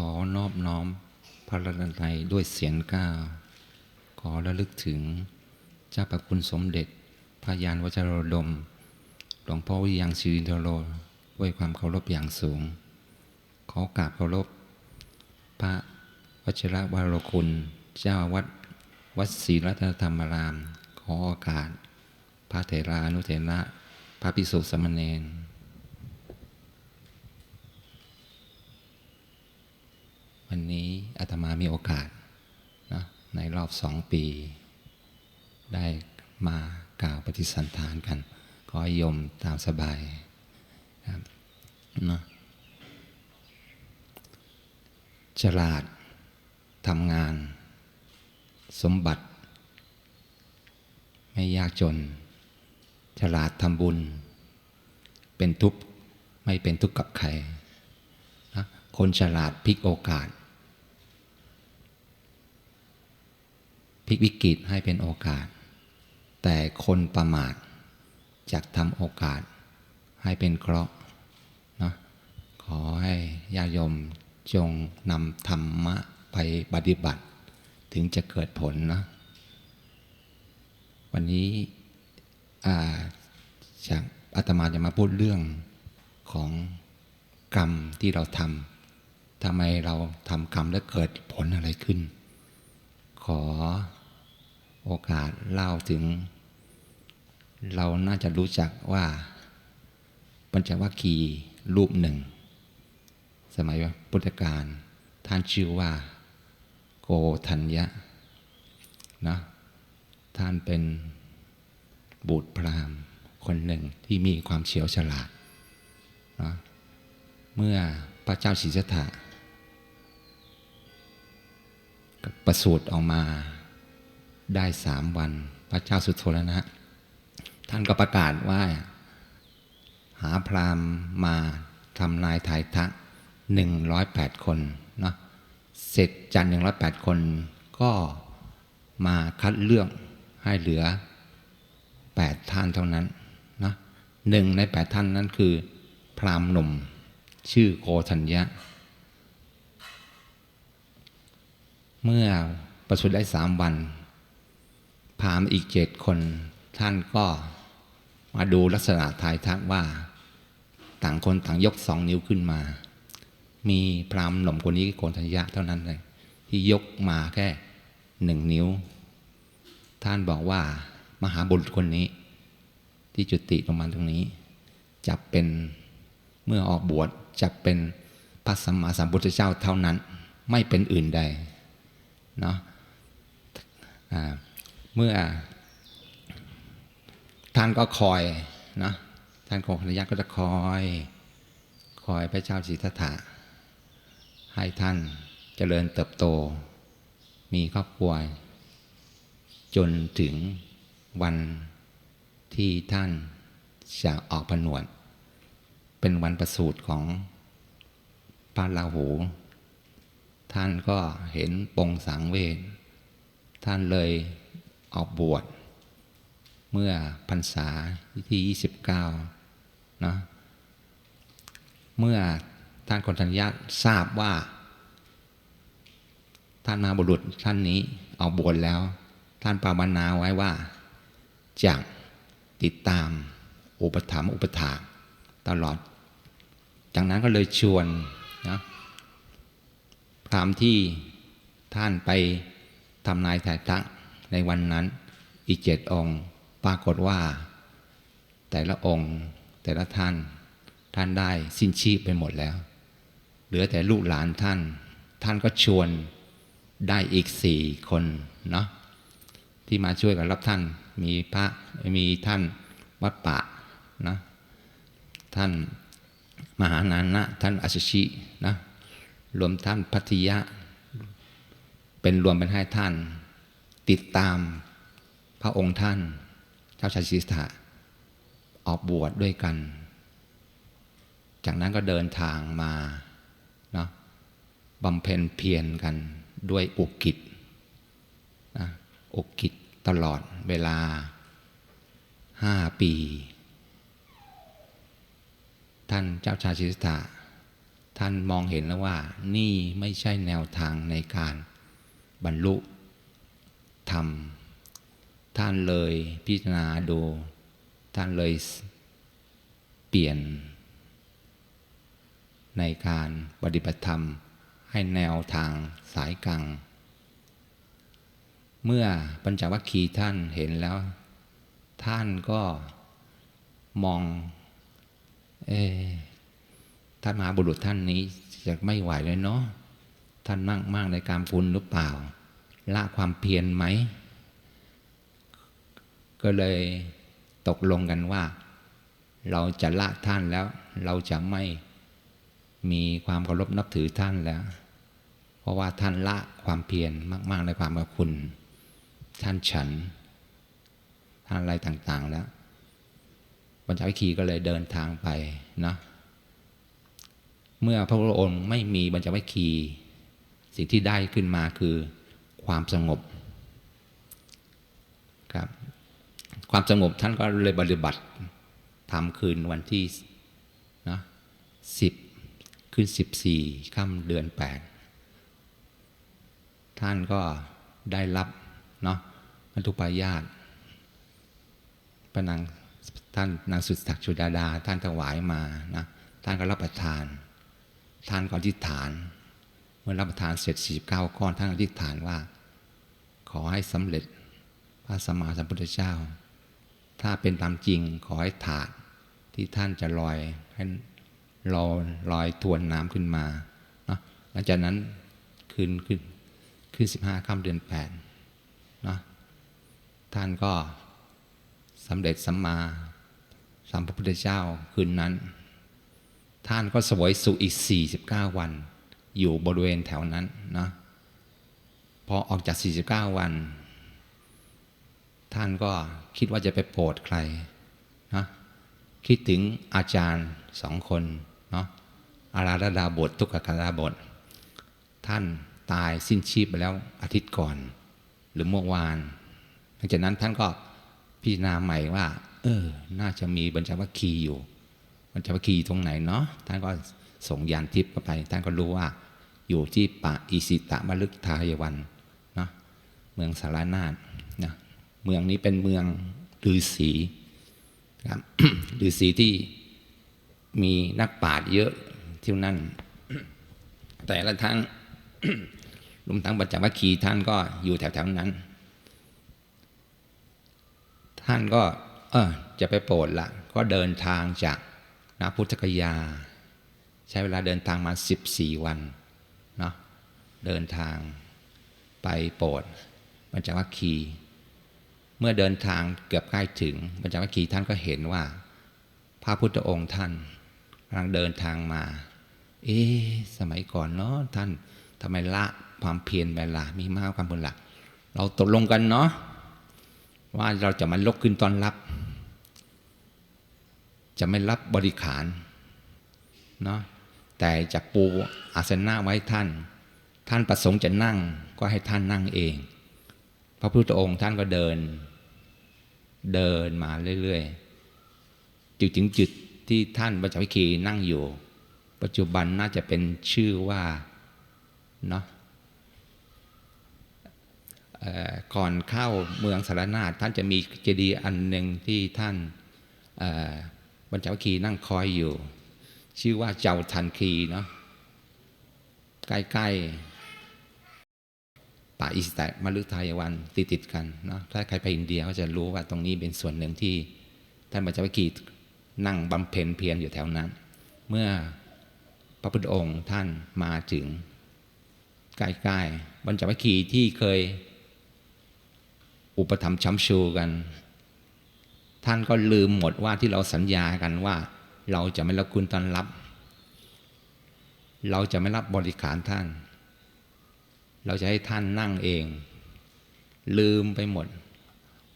ขอนอบน้อมพระรัตนตรัยด้วยเสียงก้าวขอระลึกถึงเจ้าประคุณสมเด็จพระยานวจรดม หลวงพ่อวิยังศิรินทโรด้วยความเคารพอย่างสูง ขอกราบเคารพ พระวชิระวรคุณ เจ้าวัดวัดศรีรัตนธรรมราม ขอโอกาส พระเถรานุเถระ พระภิกษุสามเณร วันนี้อาตมามีโอกาสนะในรอบสองปี ได้มากล่าวปฏิสันทานกัน ขอให้โยมตามสบายครับนะฉลาดทำงาน สมบัติ ไม่ยากจน ฉลาดทำบุญ เป็นทุกข์ไม่เป็นทุกข์กับใคร คนฉลาดพลิกโอกาสพลิกวิกฤตให้เป็นโอกาส แต่คนประมาทจากทำโอกาสให้เป็นเคราะห์นะขอให้ญาโยมจงนำธรรมะไปปฏิบัติ ถึงจะเกิดผลนะ วันนี้าจากอาตมาจะมาพูดเรื่องของกรรมที่เราทำ ทำไมเราทำกรรมแล้วเกิดผลอะไรขึ้น ขอโอกาสเล่าถึง เราน่าจะรู้จักว่าปัญจวัคคีย์รูปหนึ่ง สมัยพุทธกาลท่านชื่อว่า โกธัญญะนะท่านเป็นบุตรพราหมณ์คนหนึ่งที่มีความเฉียวฉลาดนะเมื่อพระเจ้าศรีสัตถะ ประสูติออกมาได้สามวัน พระเจ้าสุโธทนะ ท่านก็ประกาศว่า หาพราหมณ์มาทำนายทายทักหนึ่งร้อยแปดคนเนาะเสร็จจากหนึ่งร้อยแปดคน ก็มาคัดเลือกให้เหลือแปดท่านเท่านั้นนะหนึ่งในแปดท่านนั้นคือ พราหมณ์หนุ่ม ชื่อโกธัญญะ เมื่อประสูติได้สามวัน พามอีกเจ็ดคน ท่านก็มาดูลักษณะทายทักว่า ต่างคนต่างยกสองนิ้วขึ้นมา มีพราหมณ์หนุ่มคนนี้โกนธัญญะเท่านั้นเลยที่ยกมาแค่หนึ่งนิ้ว ท่านบอกว่ามหาบุรุษคนนี้ ที่จุติลงมาตรงนี้จะเป็นเมื่อออกบวชจะเป็นพระสัมมาสัมพุทธเจ้าเท่านั้น ไม่เป็นอื่นใด เนาะเมื่อท่านก็คอยนะท่านโกคณยักษ์ก็จะคอย คอยพระเจ้าสิทธัตถะให้ท่านเจริญเติบโต มีครอบครัว จนถึงวันที่ท่านจะออกผนวด เป็นวันประสูติของพระราหู ท่านก็เห็นปงสังเวชท่านเลยออกบวช เมื่อพรรษาที่ 29นะเมื่อท่านคนธัญญาทราบว่า ท่านมาบุรุษท่านนี้ออกบวชแล้ว ท่านปรารนาไว้ว่าจะติดตามอุปถัมภ์อุปถากตลอด จากนั้นก็เลยชวนนะ พรามที่ท่านไปทำนายถ่ายทักในวันนั้น อีกเจ็ดองค์ปรากฏว่า แต่ละองค์แต่ละท่านท่านได้สิ้นชีพไปหมดแล้ว เหลือแต่ลูกหลานท่าน ท่านก็ชวนได้อีกสี่คนเนาะที่มาช่วยกันรับท่านมีพระมีท่านวัดปะนะท่านมหานานะท่านอัชชินะ รวมท่านพัทยะ เป็นรวมเป็นให้ท่าน ติดตามพระองค์ท่าน เจ้าชายสิทธะออกบวชดด้วยกัน จากนั้นก็เดินทางมาเนาะบำเพ็ญเพียรกันด้วยอุกิจนะอุกิจตลอดเวลาห้าปี ท่านเจ้าชายสิทธะ ท่านมองเห็นแล้วว่า นี่ไม่ใช่แนวทางในการบรรลุธรรม ท่านเลยพิจารณาดู ท่านเลยเปลี่ยน ในการปฏิบัติธรรมให้แนวทางสายกลางเมื่อปัญจวัคคีย์ท่านเห็นแล้ว ท่านก็มอง เอ ท่านมหาบุรุษท่านนี้จะไม่ไหวเลยเนาะท่านมากมากในการปุณหรือเปล่า ละความเพียรไหม ก็เลยตกลงกันว่า เราจะละท่านแล้ว เราจะไม่มีความเคารพนับถือท่านแล้ว เพราะว่าท่านละความเพียรมาก ๆ ในความกคุณ ท่านฉัน ท่านอะไรต่าง ๆ แล้วปัญจวัคคีย์ก็เลยเดินทางไปนะ เมื่อพระพุทธองค์ไม่มีบัญจวัคคีย์สิ่งที่ได้ขึ้นมาคือความสงบครับความสงบท่านก็เลยปฏิบัติทำคืนวันที่นะสิบขึ้นสิบสี่ค่ำเดือนแปดท่านก็ได้รับเนาะมัทุปายาตพระนางท่านนางสุดศักดิ์ชุดาดา ท่านถวายมานะท่านก็รับประทาน ท่านก็อธิษฐาน เมื่อรับประทานเสร็จ 49 ก้อนท่านอธิษฐานว่า ขอให้สำเร็จพระสัมมาสัมพุทธเจ้า ถ้าเป็นตามจริงขอให้ถาดที่ท่านจะลอยให้ลอยลอยทวนน้ำขึ้นมาเนาะหลังจากนั้นคืนขึ้นขึ้น 15ค่ำเดือน8เนาะท่านก็สำเร็จสัมมาสัมพุทธเจ้าคืนนั้น ท่านก็สวยสุอีก 49 วัน อยู่บริเวณแถวนั้นนะพอออกจาก 49 วัน ท่านก็คิดว่าจะไปโปรดใครนะคิดถึงอาจารย์สองคนเนาะอาราธดาบททุกขคาราบท ท่านตายสิ้นชีพไปแล้วอาทิตย์ก่อน หรือเมื่อวาน หลังจากนั้นท่านก็พิจารณาใหม่ว่า เออ น่าจะมีบัญจวัคคีย์อยู่ บัญจวัคคีย์ตรงไหนเนาะท่านก็ส่งยานทิพย์เข้าไป ท่านก็รู้ว่าอยู่ที่ป่าอิสิตะมลึกทายวันเนาะเมืองสารนาฏนะเมืองนี้เป็นเมืองฤาษีครับฤาษีที่มีนักปราชญ์เยอะที่นั่น แต่ละทั้งรวมทั้งปัญจวัคคีย์ท่านก็อยู่แถวๆนั้น ท่านก็ เออจะไปโปรดละก็เดินทางจาก นาพุทธกยา ใช้เวลาเดินทางมา 14 วันเนาะเดินทางไปโปรดปัญจวัคคีเมื่อเดินทางเกือบใกล้ถึงปัญจวัคคีท่านก็เห็นว่า พระพุทธองค์ท่านกำลังเดินทางมา เอ๊สมัยก่อนเนาะท่านทำไมละความเพียรเวลามีมากความบุญละเราตกลงกันเนาะว่าเราจะมาลกขึ้นตอนรับ จะไม่รับบริขารเนาะแต่จะปูอาสนะไว้ท่าน ท่านประสงค์จะนั่งก็ให้ท่านนั่งเอง พระพุทธองค์ท่านก็เดิน เดินมาเรื่อยๆจุดถึงจุดที่ท่านปัญจวิคีนั่งอยู่ ปัจจุบันน่าจะเป็นชื่อว่าเนาะก่อนเข้าเมืองสารนาถท่านจะมีเจดีย์อันหนึ่งที่ท่าน เอ่อปัญจวัคคีย์นั่งคอยอยู่ ชื่อว่าเจ้าทันคีเนาะใกล้ๆป่าอิสตะมฤทายวันติดติดกันเนาะถ้าใครไปอินเดียก็จะรู้ว่าตรงนี้เป็นส่วนหนึ่งที่ท่านปัญจวัคคีย์นั่งบำเพ็ญเพียรอยู่แถวนั้น เมื่อพระพุทธองค์ท่านมาถึงใกล้ๆปัญจวัคคีที่เคยอุปถัมภ์ช้ำชูกัน ท่านก็ลืมหมดว่าที่เราสัญญากันว่า เราจะไม่รับคุณต้อนรับ เราจะไม่รับบริขารท่าน เราจะให้ท่านนั่งเอง ลืมไปหมด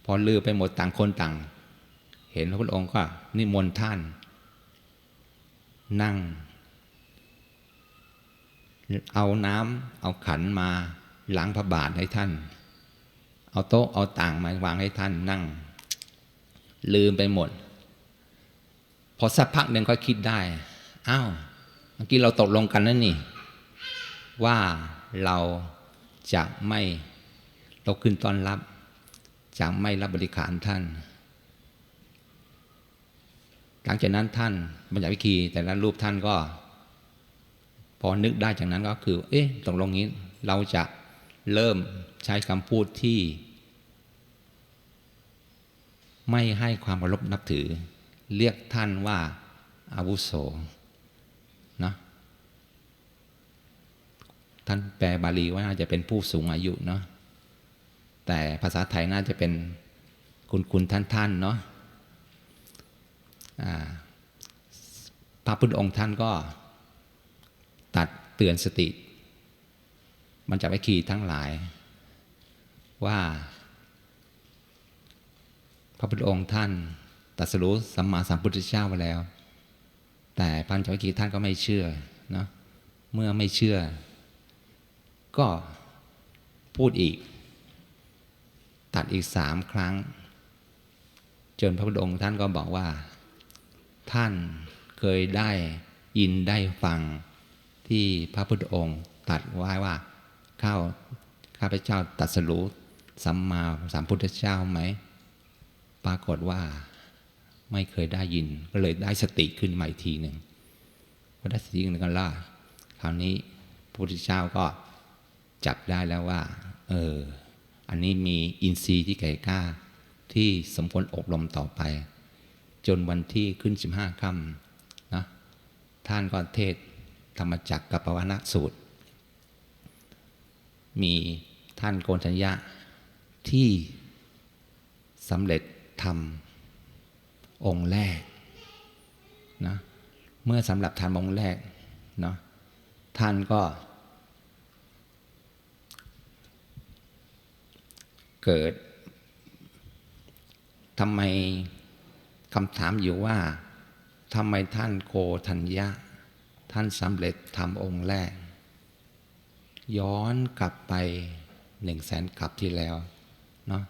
พอลืมไปหมดต่างคนต่าง เห็นพระพุทธองค์ก็นิมนต์ท่าน นั่ง เอาน้ำเอาขันมาล้างพระบาทให้ท่าน เอาโต๊ะเอาต่างมาวางให้ท่านนั่ง ลืมไปหมด พอสักพักหนึ่งก็คิดได้อ้าวเมื่อกี้เราตกลงกันนั่นนี่ ว่าเราจะไม่ลกขึ้นต้อนรับจะไม่รับบริขารท่าน หลังจากนั้นท่านบัญญัติวิธีแต่ละรูปท่านก็ พอนึกได้จากนั้นก็คือ เอ๊ะตกลงนี้เราจะเริ่มใช้คำพูดที่ ไม่ให้ความเคารพนับถือ เรียกท่านว่าอาวุโสนะท่านแปลบาลีว่าน่าจะเป็นผู้สูงอายุเนาะแต่ภาษาไทยน่าจะเป็นคุณคุณท่านท่านเนาะพระพุทธองค์ท่านก็ตัดเตือนสติ มันจะไม่ขีทั้งหลายว่า พระพุทธองค์ท่านตรัสรู้สัมมาสัมพุทธเจ้ามาแล้ว แต่พันจวัคคีย์ท่านก็ไม่เชื่อเนาะเมื่อไม่เชื่อ ก็พูดอีก ตัดอีกสามครั้ง จนพระพุทธองค์ท่านก็บอกว่า ท่านเคยได้ยินได้ฟังที่พระพุทธองค์ตัดไว้ว่าข้าข้าพเจ้าตรัสรู้สัมมาสัมพุทธเจ้าไหม ปรากฏว่าไม่เคยได้ยิน ก็เลยได้สติขึ้นมาอีกทีหนึ่งพอได้สติหนึ่งกันล่ะคราวนี้พระพุทธเจ้าก็จับได้แล้วว่า เออ อันนี้มีอินทรีย์ที่แก่กล้า ที่สมควรอบรมต่อไป จนวันที่ขึ้นสิบห้าค่ำนะท่านก็เทศธรรมจักรกับปวนาสูตร มีท่านโกนทัญญะที่สำเร็จ ทำองค์แรกนะเมื่อสำหรับทำองค์แรกเนาะท่านก็ เกิดทำไมคำถามอยู่ว่าทำไมท่านโกธัญญะ ท่านสำเร็จทำองค์แรก ย้อนกลับไปหนึ่งแสนกลับที่แล้วเนาะ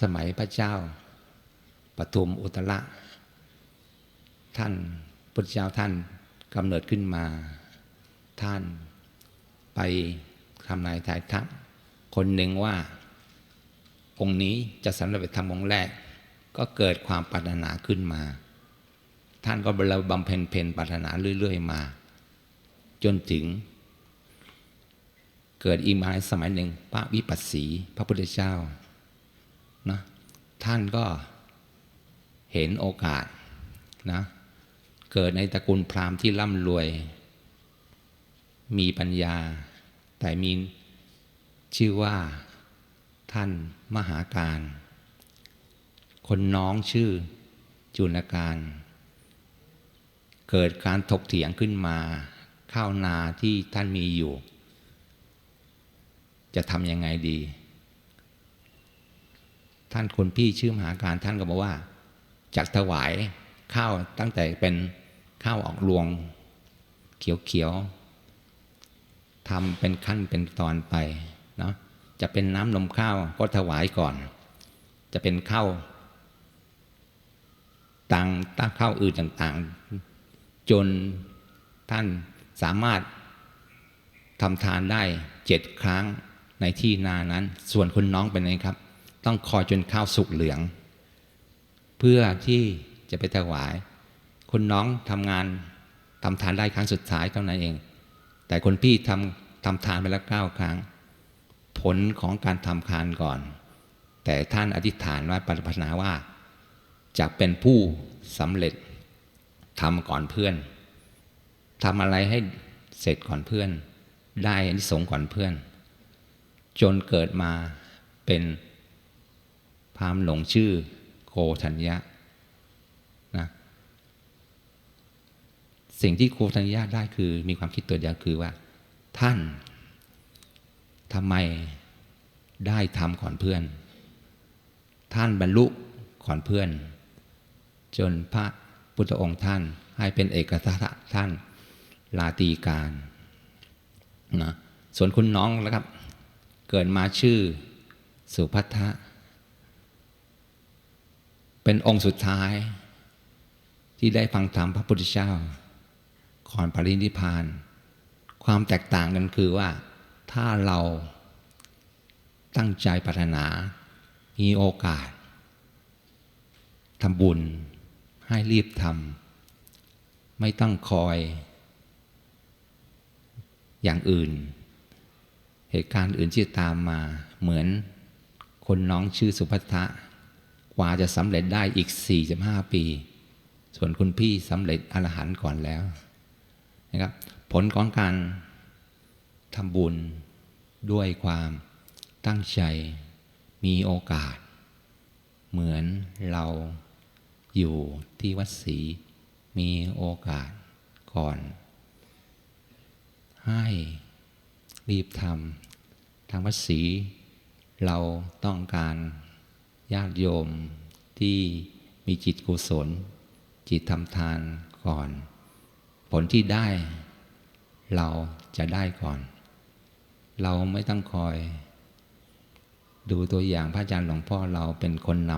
สมัยพระเจ้า ปทุมอุตระ ท่านพุทธเจ้าท่านกำเนิดขึ้นมา ท่านไปทำนายทายทักคนหนึ่งว่า องค์นี้จะสำเร็จทำองค์แรก ก็เกิดความปรารถนาขึ้นมา ท่านก็บำเพ็ญเพนปรารถนาเรื่อย ๆ มา จนถึง เกิดอีกมาสมัยหนึ่งพระวิปัสสี พระพุทธเจ้านะท่านก็ เห็นโอกาสนะเกิดในตระกูลพราหมณ์ที่ร่ำรวย มีปัญญา แต่มีชื่อว่าท่านมหาการ คนน้องชื่อจุลการ เกิดการถกเถียงขึ้นมา ข้าวนาที่ท่านมีอยู่ จะทำยังไงดี ท่านคนพี่ชื่อมหาการท่านก็บอกว่า จักถวายข้าวตั้งแต่เป็นข้าวออกรวง เขียวๆทำเป็นขั้นเป็นตอนไปเนาะจะเป็นน้ำนมข้าวก็ถวายก่อน จะเป็นข้าวต่างตั้งข้าวอื่นต่างๆ จนท่านสามารถทำทานได้เจ็ดครั้งในที่นานั้น ส่วนคนน้องเป็นไงครับ ต้องคอยจนข้าวสุกเหลือง เพื่อที่จะไปถวายคนน้องทำงานทำทานได้ครั้งสุดท้ายเท่านั้นเอง แต่คนพี่ทำทำทานไปแล้วเก้าครั้ง ผลของการทำทานก่อน แต่ท่านอธิษฐานไว้ปฏิปนาว่าจะเป็นผู้สำเร็จทำก่อนเพื่อนทำอะไรให้เสร็จก่อนเพื่อน ได้อานิสงส์ก่อนเพื่อน จนเกิดมาเป็นพามหลงชื่อ โกธัญญะนะสิ่งที่โกธัญญะได้คือมีความคิดตัวเดียวคือว่า ท่านทำไมได้ทำก่อนเพื่อน ท่านบรรลุก่อนเพื่อน จนพระพุทธองค์ท่านให้เป็นเอกสัตท่านลาตีการนะส่วนคุณน้องแล้วครับ เกิดมาชื่อสุพัทธะ เป็นองค์สุดท้าย ที่ได้ฟังธรรมพระพุทธเจ้าก่อนปรินิพาน ความแตกต่างกันคือว่า ถ้าเราตั้งใจปรารถนา มีโอกาสทำบุญให้รีบทำไม่ต้องคอย อย่างอื่น เหตุการณ์อื่นที่ตามมาเหมือนคนน้องชื่อสุภัทะ กว่าจะสำเร็จได้อีก 45 ปี ส่วนคุณพี่สำเร็จอรหันต์ก่อนแล้วนะครับผลของการทำบุญด้วยความตั้งใจมีโอกาส เหมือนเราอยู่ที่วัดศรีมีโอกาสก่อน ให้รีบทำทางวัดศรีเราต้องการ ญาติโยมที่มีจิตกุศล จิตทำทานก่อน ผลที่ได้เราจะได้ก่อน เราไม่ต้องคอย ดูตัวอย่างพระอาจารย์หลวงพ่อเราเป็นคนน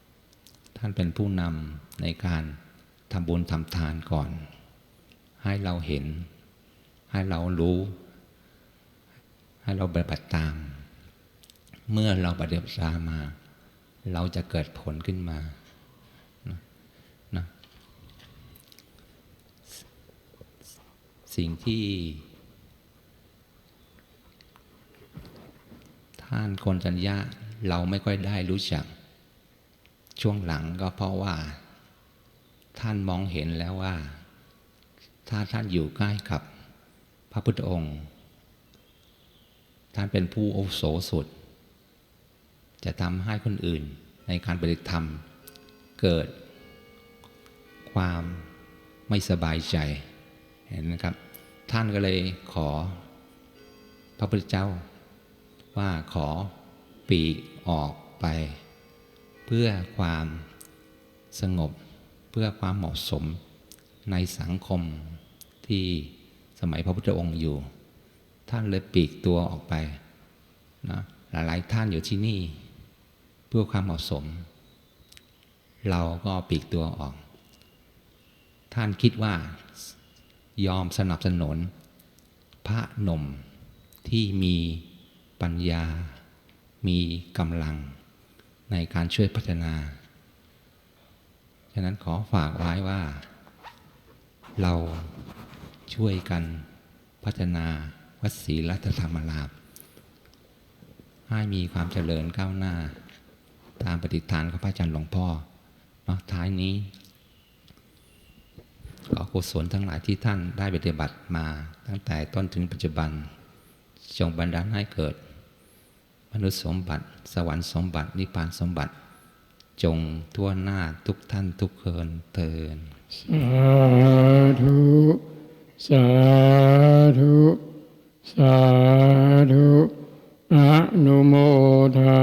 ำท่านเป็นผู้นำในการทำบุญทำทานก่อน ให้เราเห็น ให้เรารู้ ให้เราปฏิบัติตาม เมื่อเราปฏิบัติตามมา เราจะเกิดผลขึ้นมานะนะสิ่งที่ท่านคนจัญญาเราไม่ค่อยได้รู้จัก ช่วงหลังก็เพราะว่า ท่านมองเห็นแล้วว่า ถ้าท่านอยู่ใกล้กับพระพุทธองค์ ท่านเป็นผู้โอโสสุด จะทำให้คนอื่นในการปฏิธรรม เกิดความไม่สบายใจเห็นนะครับ ท่านก็เลยขอพระพุทธเจ้า ว่าขอปีกออกไป เพื่อความสงบเพื่อความเหมาะสมในสังคมที่สมัยพระพุทธองค์อยู่ ท่านเลยปีกตัวออกไปนะหลายๆท่านอยู่ที่นี่ พื่อความเหมาะสม เราก็ปีกตัวออก ท่านคิดว่ายอมสนับสนุน พระหนุ่มที่มีปัญญา มีกำลังในการช่วยพัฒนา ฉะนั้นขอฝากไว้ว่า เราช่วยกันพัฒนาวัดศรีรัตธรรมรามให้มีความเจริญก้าวหน้า ตามปฏิฐานของพระอาจารย์หลวงพ่อเนาะท้ายนี้ขอกุศลทั้งหลายที่ท่านได้ปฏิบัติมาตั้งแต่ต้นถึงปัจจุบัน จงบันดาลให้เกิด มนุษย์สมบัติ สวรรค์สมบัติ นิพพานสมบัติ จงทั่วหน้าทุกท่านทุกเคินเทินสาธุสาธุสาธุอนุโมทา